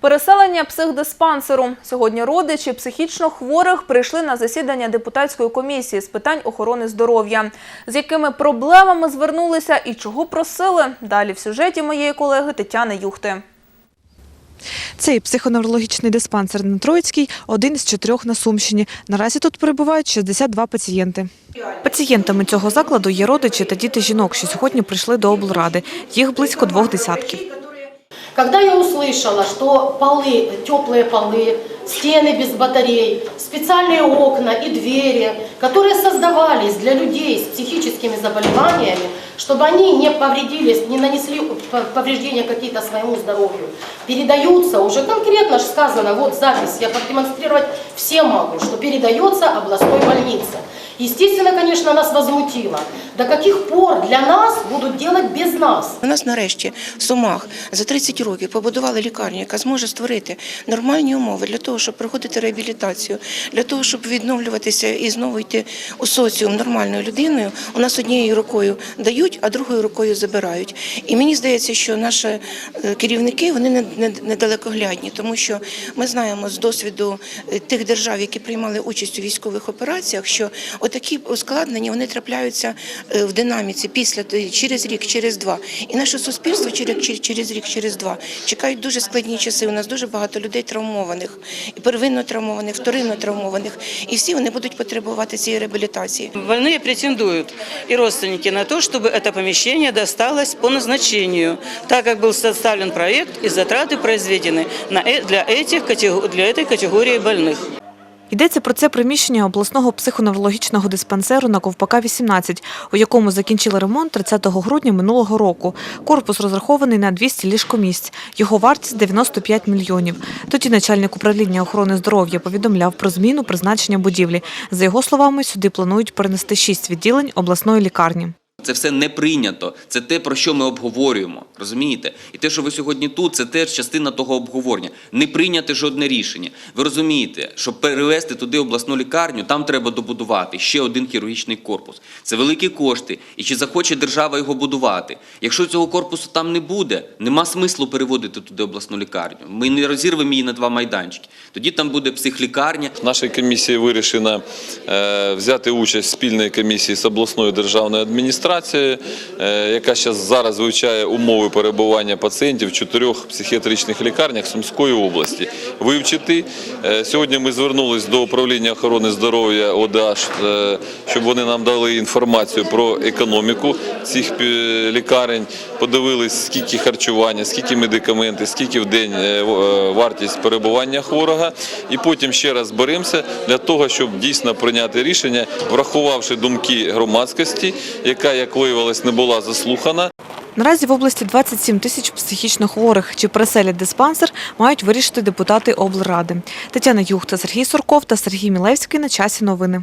Переселення психдиспансеру. Сьогодні родичі психічно хворих прийшли на засідання депутатської комісії з питань охорони здоров'я. З якими проблемами звернулися і чого просили? Далі в сюжеті моєї колеги Тетяни Юхти. Цей психоневрологічний диспансер на Троїцькій – один із чотирьох на Сумщині. Наразі тут перебувають 62 пацієнти. Пацієнтами цього закладу є родичі та діти жінок, що сьогодні прийшли до облради. Їх близько двох десятків. Когда я услышала, что полы, теплые полы, стены без батарей, специальные окна и двери, которые создавались для людей с психическими заболеваниями, чтобы они не повредились, не нанесли п- повреждения какие-то своему здоровью, передаются, уже конкретно же сказано, вот запись, я продемонстрировать всем могу, что передается областной больнице. Естественно, конечно, нас возмутило. До каких пор для нас будут делать без нас? У нас нарешті в Сумах за 30 років побудували лікарню, яка зможе створити нормальні умови для того, щоб проходити реабілітацію, для того, щоб відновлюватися і знову йти у соціум нормальною людиною. У нас однією рукою дають, а другою рукою забирають. І мені здається, що наші е, керівники вони не- не- недалекоглядні, тому що ми знаємо з досвіду е, тих держав, які приймали участь у військових операціях, що отакі ускладнення вони трапляються е, в динаміці після через рік, через два. І наше суспільство через- через рік, через два чекають дуже складні часи. У нас дуже багато людей травмованих, і первинно травмованих, вторинно травмованих, і всі вони будуть потребувати цієї реабілітації. Больные претендуют и родственники на то, чтобы это помещение досталось по назначению, так как был составлен проект и затраты произведены на э- для, этих, катего- для этой категории больных. Йдеться про це приміщення обласного психоневрологічного диспансеру на Ковпака 18, у якому закінчили ремонт 30 грудня минулого року. Корпус розрахований на 200 ліжкомісць. Його вартість 95 мільйонів. Тоді начальник управління охорони здоров'я повідомляв про зміну призначення будівлі. За його словами, сюди планують перенести шість відділень обласної лікарні. Це все не прийнято. Це те, про що ми обговорюємо. Розумієте? І те, що ви сьогодні тут, це теж частина того обговорення. Не прийняти жодне рішення. Ви розумієте, щоб перевести туди обласну лікарню, там треба добудувати ще один хірургічний корпус. Це великі кошти. І чи захоче держава його будувати? Якщо цього корпусу там не буде, нема смислу переводити туди обласну лікарню. Ми не розірвемо її на два майданчики. Тоді там буде психлікарня, Нашій комісії вирішено е, взяти участь в спільній комісії з обласною державною адміністрацією, е, яка зараз вивчає умови перебування пацієнтів в чотирьох психіатричних лікарнях Сумської області. Вивчити Е, сьогодні. Ми звернулись до управління охорони здоров'я ОДАШ, е, щоб вони нам дали інформацію про економіку цих лікарень. Подивились, скільки харчування, скільки медикаментів, скільки в день вартість перебування хворого. І потім ще раз беремося для того, щоб дійсно прийняти рішення, врахувавши думки громадськості, яка, як виявилось, не була заслухана. Наразі в області 27 тисяч психічно хворих. Чи переселять диспансер, мають вирішити депутати облради. Тетяна Юхта, Сергій Сурков та Сергій Мілевський на часі новини.